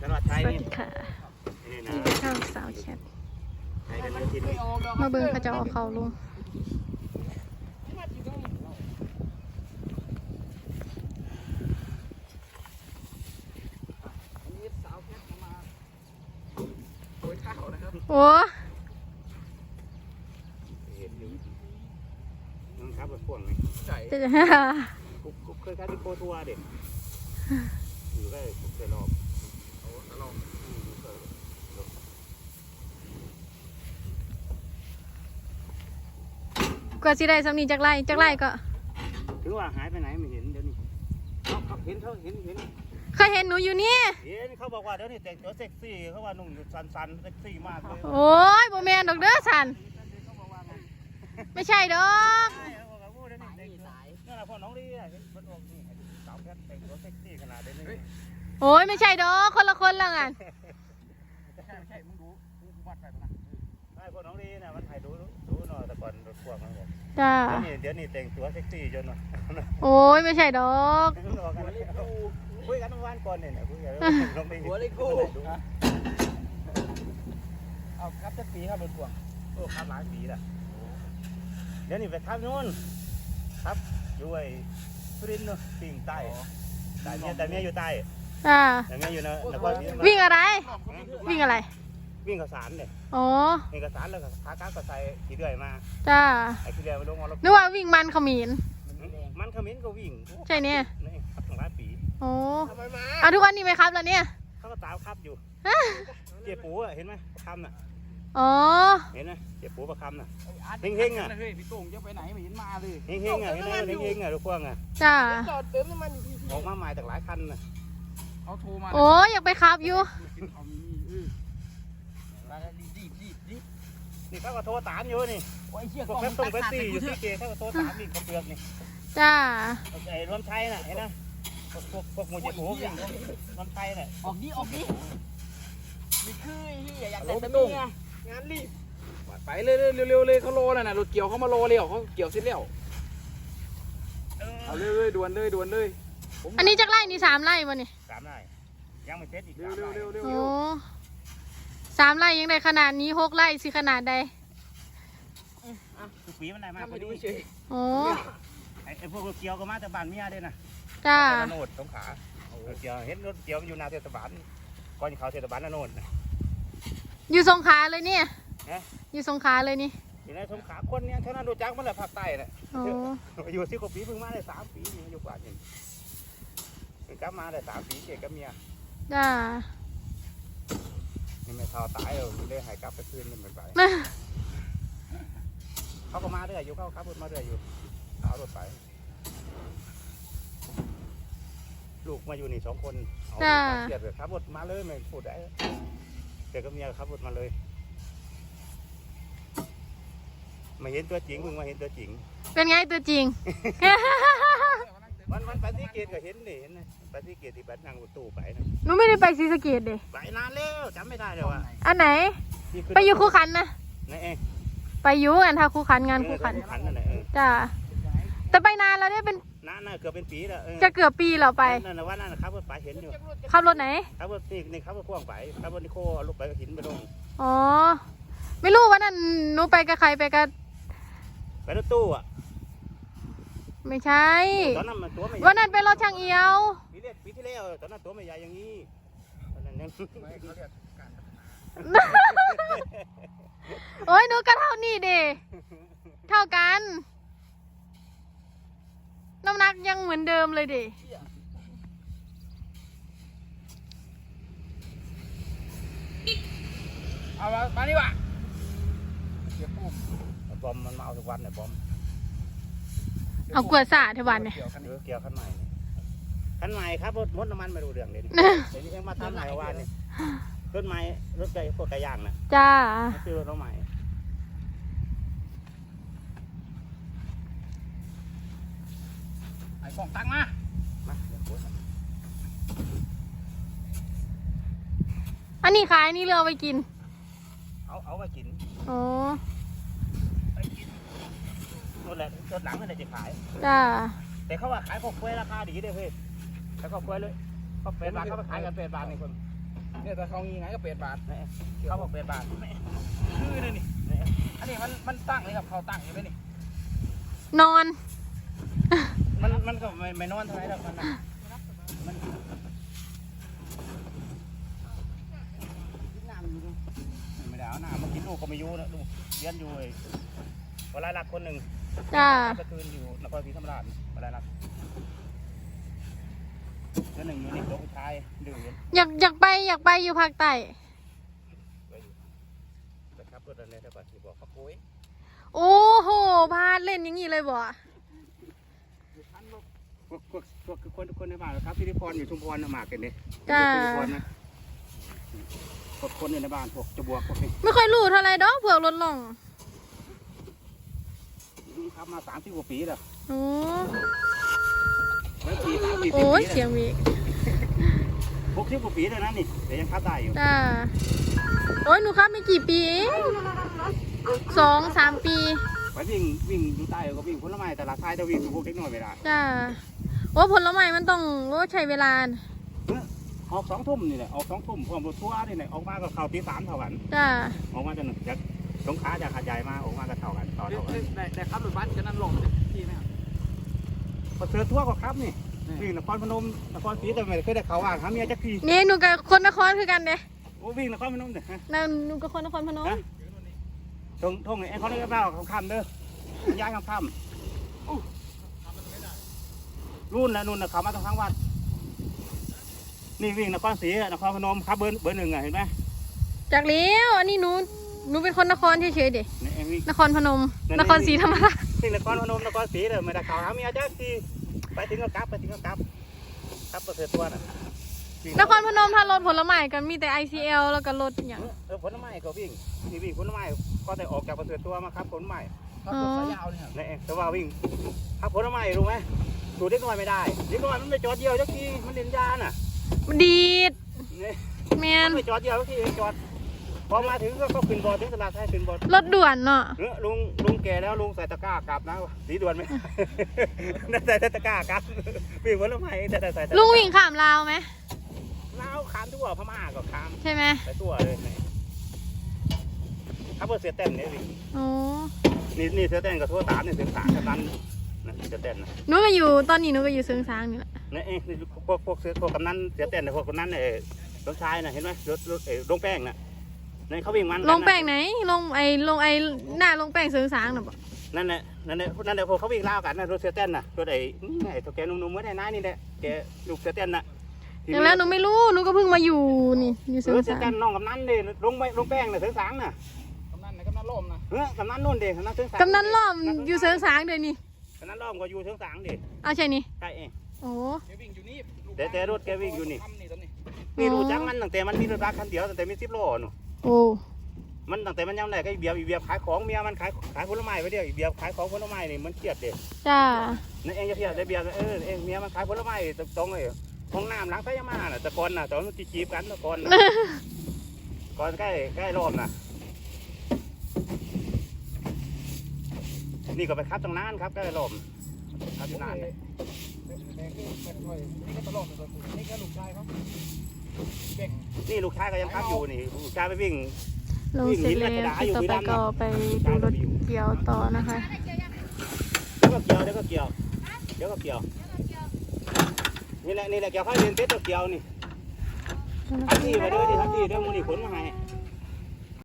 สำหรับไทยสวัสนี่ดีค่ะนี่นี่นะเป็นช่องสาวแชทไทยกันเนื้อที่นี่มาเบิ่งเขาจะเอาเขาลงโอ้เห็นอยู่น้องครับรถพ่วงไงจะกุ๊กกุ๊กเคยขับที่โคทัวร์เด็กอยู่ได้กุ๊กเคยรอบโอ้ตลอดอืมเคย กว่าสิได้สำนีจากไล่จากไล่ก็ถือว่าหายไปไหนไม่เห็นเดี๋ยวนี้เขาเขาเห็นเขาเห็นเห็นเคยเห็นหนูอยู่นี่ เห็นเขาบอกว่าเดี๋ยวนี้แต่งตัวเซ็กซี่เขาว่านุ่งสันสันๆเซ็กซี่มากเลยโอ้ยโบแมนดอกเด้อสัน เขาบอกว่าไงไม่ใช่ดอก ใช่เขาบอกว่าโอ้เดี๋ยวนี้แต่งตัวนี่แหละพ่อน้องดีอะเห็นคนบอกนี่สาวแพทย์แต่งตัวเซ็กซี่ขนาดนี้โอ้ยไม่ใช่ดอกคนละคนละงานใช่ใช่มึงดูมึงวัดไปนะใช่พ่อน้องดีนะมันถ่ายดูดูหน่อยแต่ ก่อนรถพ่วงมันบอกจ้า เดี๋ยวนี้เดี๋ยวนี้แต่งตัวเซ็กซี่จนว่าโอ้ยไม่ใช่ดอกคุยกันเมื่อวานก่อนเนี่ยคุยกันลงไปหัวเลยกูเอาครับจะปีครับรถพ่วงโอ้ครับหลายปีละเดี๋ยวนี้ไปครับนู่นครับอยู่ไอ้สุรินทร์เนอะสิ่งใต้แต่เมียแต่เมียอยู่ใต้จ้า แต่เมียอยู่นะนครศรีธรรมราช วิ่งอะไร วิ่งอะไร วิ่งข้าวสารเนี่ยอ๋อวิ่งข้าวสารแล้วก็ขากางก็ใส่ขี่เรื่อยมาจ้าไอ้ขี่เรื่อยมาลงมาลงนึกว่าวิ่งมันเขมิ้นมันขมิ้นก็วิ่งใช่เนี่ยนี่ครับตั้งหลายปีโอ้ทำไมมาเอาทุกวันนี้ไหมครับแล้วเนี่ยเขาก็ตามครับอยู่เจ็บปูอะเห็นไหมประคำน่ะอ๋อเห็นไหมเจ็บปูประคำน่ะเฮงๆอะเฮ้ยพี่โต้งจะไปไหนไม่เห็นมาเลยเฮงเฮงๆอะเห็นไหมเฮงเฮงๆอะทุกพวงอะจ้าจอดเติมน้ำมันอยู่พี่ออกมาใหม่จากหลายคันน่ะเขาโทรมาโอ้ยอยากไปขับอยู่ เขามีนี่เออรีบรีบรีบนี่เขาก็โทรตามอยู่นี่โอ้ยเชี่ยพวกแคปตรงแคปซี่อยู่ที่เกเขาก็โทรตามนี่เขาเปลือกนี่จ้าไอ้รวมไทยน่ะเห็นไหมพวกพวกพวกหมูเจ็บปูวิ่งรวมไทยน่ะออกดิออกดินี่คือไอ้เฮียอยากแต่ตะมีไงงานรีบไปเลยเร็วๆเลยเขาโลแล้วนะรถเกี่ยวเขามาโลเร็วเขาเกี่ยวเสร็จแล้วเอาเลยเลยด่วนเลยด่วนเลย อันนี้จากไล่นี่สามไล่มาเนี่ยสามได้ยังไม่เสร็จอีกเร็สาวมเร็วได้เร็วเร็วโอ้ สามไล่ยังได้ขนาดนี้หกไล่สิขนาดใดทุกปีมันได้มากทำกไปว่าดูนี้เฉยโอ้ไอ้ไอ้พวกรถเกี่ยวก็มาจากบ้านเมียด้วยนะจ้าโนดสงขลารถเกี่ยวเห็นรถเกี่ยวมันอยู่หนาเทศบาลก่อนเขาเทศบาลนะโนดนะอยู่สงขลาเลยเนี่ยฮะอยู่สงขลาเลยนี่อยู่ในสงขลาคนเนี่ยเท่านั้นรู้จักมันแหละภาคใต้น่ะโอ้อยู่สิบกว่าปีเพิ่งมาได้สามปีนี่อยู่กว่านี่เพิ่งกลับมาได้สามปีเกี่ยกับเมียจ้า นี่ไม่เท่าตายเลยเลยหายกลับไปคืนนี่ไม่ไปเขาก็มาเรื่อยอยู่เขาขับรถมาเรื่อยอยู่เอารถไป ลูกมาอยู่นี่สองคนเอาลูกมาเกลียดเลยขับรถมาเลยไม่พูดได้เกี่ยกับเมียขับรถมาเลยมาเห็นตัวจริงเพิ่งมาเห็นตัวจริง เป็นไงตัวจริงวันวัน ไปที่เกตก็เห็นนี่เห็นไหมไปที่เกตที่บัดนั่งรถตู้ไปนะหนูไม่ได้ไปศรีสะเกดเด้ไปนานแล้วจำไม่ได้เลยว่าอันไหน ที่ขึ้นไปอยู่คู่ขันนะ นี่เองไปอยู่กันถ้าคู่ขันงานคู่ขันเออขันนั่นแหละเออจ้าแต่ไปนานแล้วเนี่ยเป็นนานน่ะเกือบเป็นปีแล้วเออจะเกือบปีแล้วไปนั่นน่ะว่านั่นน่ะขับรถไปเห็นอยู่ขับรถไหนขับรถนี่นี่ขับรถพ่วงไปขับรถนิโคเอารถไปหินไปลงอ๋อ ไม่รู้ว่านั่นหนูไปกับใครไปกับไปรถตู้อะ ไม่ใช่ ตอนนั้นมันตัวไม่ใหญ่วันนั้นเป็นรถช่างเอียว ปีแรกปีที่แล้วตอนนั้นตัวไม่ใหญ่อย่างนี้ตอนนั้นยังโอ้ยหนูก็เท่านี้เดเท่ากัน น้ำหนักยังเหมือนเดิมเลยเดเอามามานี่วะเดี๋ยวปุ่มบอมมันมาเอาทุกวันเนี่ยบอม เอากวดสาเทวันเนี่ย เกี่ยวกันเออเกี่ยวคันใหม่นี่คันใหม่ครับรถมดน้ำมันไม่รู้เรื่องเลยนี่เดี๋ยวนี้เพิ่งมาทำใหม่วานนี่รถใหม่รถไก่พวกไก่ย่างน่ะจ้ามันคือรถเราใหม่ไอ้ของตังมามาเดี๋ยวโพสต์อันนี้ขายนี่เรือเอาไปกิน เอาเอาไปกิน อ๋อไปกิน รถแหละรถหลังนั่นแหละจะขาย จ้า แต่เขาว่าขายข้าวกล้วยราคาดีเด้อเพื่อนขายข้าวกล้วยเลยเขาเป็นบาทเขาไปขายกันเป็นบาทนี่คนเนี่ยแต่เขางี้ไงก็เป็ดบาทเขาบอกเป็นบาทคือเลยนี่อันนี้มันมันตั้งเลยครับเขาตั้งอยู่เลยนี่นอน มันมันก็ไม่ไม่นอนเท่าไหร่หรอกมันน่ะมันไม่ได้เอาหน้ามากินลูกก็ไม่อยู่นะลูกเลี้ยนอยู่ไอ้เวลารักคนหนึ่ง จ้าก็คืนอยู่นครศรีธรรมราชเวลารักเดือนหนึ่งอยู่นี่ลูกชายดื้ออยากอยากไปอยากไปอยู่ภาคใต้ไปอยู่ไปขับรถอะไรแต่ก่อนที่บอกเขาโอ้ยโอ้โหพาดเล่นอย่างนี้เลยบ่พวกพวกพวกคนคนในบ้านครับพิธิพรอยู่ชุมพรน่ะหมากกันเนี่ยจ้า พิธิพรนะพวกคนในบ้านพวกจะบวกพวกนี้ไม่ค่อยรู้เท่าไรดอกพวกรถล่อง ขับมาสามสิบกว่าปีแล้วโอ้แล้วปีสามสี่สิบโอ้ยปีเสียงวีหกสิบกว่าปีแล้วนะนี่แต่ยังขับได้อยู่จ้าโอ้ยหนูครับไม่กี่ปีเองสองสามปีไปวิ่งวิ่งอยู่ใต้ก็วิ่งผลไม้แต่ละท้ายจะวิ่งพวกเล็กน้อยไม่ได้จ้าโอ้ผลไม้มันต้องโอ้ใช้เวลาออกสองทุ่มนี่แหละออกสองทุ่มพร้อมรถทัวร์นี่แหละออกมาก็เข้าตีสามเท่ากันจ้าออกมาจะหนึ่งจาก สงขลาจากหาดใหญ่มาออกมาก็เท่ากันต่อเท่ากันได้ได้ครับรถบัสกันนั่นลงที่ไหมครับพอเสือทัวร์ก็ครับนี่วิ่งนครพนมนครศรีแต่ไม่เคยได้เขาอ่างหาเมียจักทีนี่หนูกับคนนครคือกันเด้โอ้วิ่งนครพนมเด้อฮะนั่นหนูกับคนนครพนมฮะทงทงไอ้เขาเรียกว่าคำคำเด้อย่างคำคำอู้รุ่นนะนุ่นนะเขามาทั้งทั้งวัดนี่วิ่งนครศรีนครพนมครับเบอร์เบอร์หนึ่งอะเห็นไหมจากเลี้ยวอันนี้หนู หนูเป็นคนนครเฉยๆเด้นี่เองวิ่งนครพนมนครศรีธรรมราชวิ่งนครพนมนครศรีเด้อไม่ได้เขาหาเมียจักทีไปถึงก็กลับไปถึงก็กลับครับประเสริฐตัวน่ะวิ่งนครพนมถ้ารถผลไม้กันมีแต่ ICL แล้วก็รถอย่าง เออผลไม้ก็วิ่งนี่วิ่งผลไม้ก็ได้ออกจากประเสริฐตัวมาครับผลไม้ครับรถสายยาวเนี่ยครับนี่เองแต่ว่าวิ่งครับผลไม้รู้ไหมสูดเล็กน้อยไม่ได้เล็กน้อยมันไม่จอดเดียวจักทีมันเล่นยาน่ะดีดนี่แมมันนไม่จอดเดียวจักทีจอด พอมาถึงก็ก็ขึ้นบอถึงตลาดไทยขึ้นบอรถด่วนเนาะเออลุงลุงแก่แล้วลุงใส่ตะกร้ากลับนะสีด่วนไหมนั่นใส่ตะกร้ากลับวิ่งผลไม้แต่ใส่ตะกร้าลุงวิ่งข้ามลาวไหมลาวขามทั่วพม่าก็ขามใช่ไหมไปทั่วเลยนี่ถ้าเพื่อเสียเต้นเนี่ยวิ่งโอ้นี่นี่เสือเต้นกับทั่วสามเนี่ยเสือสามกับนั้นนะเสือเต้นนะหนูก็อยู่ตอนนี้หนูก็อยู่เซิงซางนี่แหละนี่เองนี่พวกพวกเสือพวกกำนันเสือเต้นเนี่ยพวกกำนันเนี่ยรถชายน่ะเห็นไหมรถรถเอ๋ลงแป้งน่ะ นี่เขาวิ่งมันลงแป้งไหน ลงไอ้ลงไอ้หน้าลงแป้งเซิงซางน่ะบ่นั่นแหละนั่นแหละนั่นแหละพวกเขาวิ่งล่าวกันนะรถเสือเต้นน่ะรถไอ้นี่ไอ้ตัวแกนุ่มๆไว้ในน้านี่แหละแกลูกเสือเต้นน่ะอย่างแล้วหนูไม่รู้หนูก็เพิ่งมาอยู่นี่อยู่เสืเซิองเสือซางเต้นน้องกำนันเด้ลงไปลงแป้งน่ะเสือสางน่ะกำนันนะกำนันล่มนะเออกำนันนู่นเด้กำนันเสือสางกำนันล้อมอยู่เซิงซางเดี๋ยวนี้กำนันล้อมก็อยู่เสือสางเด้เอาใช่นี่ใช่เองโอ้แกวิ่งอยู่นี่แต่แต่รถแกวิ่งอยู่นี่ทำนี่ตอนนี้นี่รู้จักมันตั้งแต่มันมีรถบัสคันเดียวตั้งแต่มีสิบโลหนู โอ้มันตั้งแต่มันยังไงก็อีเบียบอีเบียบขายของเมียมันขายขายผลไม้ไปเดียวอีเบียบขายของผลไม้นี่มันเครียดเด็จ้านั่นเองจะเครียดได้เบียบเออเองเมียมันขายผลไม้ตรงๆเลยห้องน้ำหล้างไฟยามาน่ะแต่ก่อนน่ะตอนมันจีบกันแต่ก่อนน่ะก่อนใกล้ใกล้รอบน่ะ นี่ก็ไปคับตั้งนานครับใกล้รอบคับตั้งนานเลยแบงค์นี่เป็นถ้วยนี่ก็ตลกเลยนี่ก็ลูกชายเขาเก่ง นี่ลูกชายก็ยังคับอยู่นี่ลูกชายไปวิ่งลงเสร็จแล้วที่ต่อไปก็ไปดูรถเกี่ยวต่อนะคะเดี๋ยวก็เกี่ยวเดี๋ยวก็เกี่ยวเดี๋ยวก็เกี่ยวนี่แหละนี่แหละเกี่ยวข้าวเรียนเสร็จก็เกี่ยวนี่ทักที่มาเด้อดิทักที่เด้อมูนี่ขนมาให้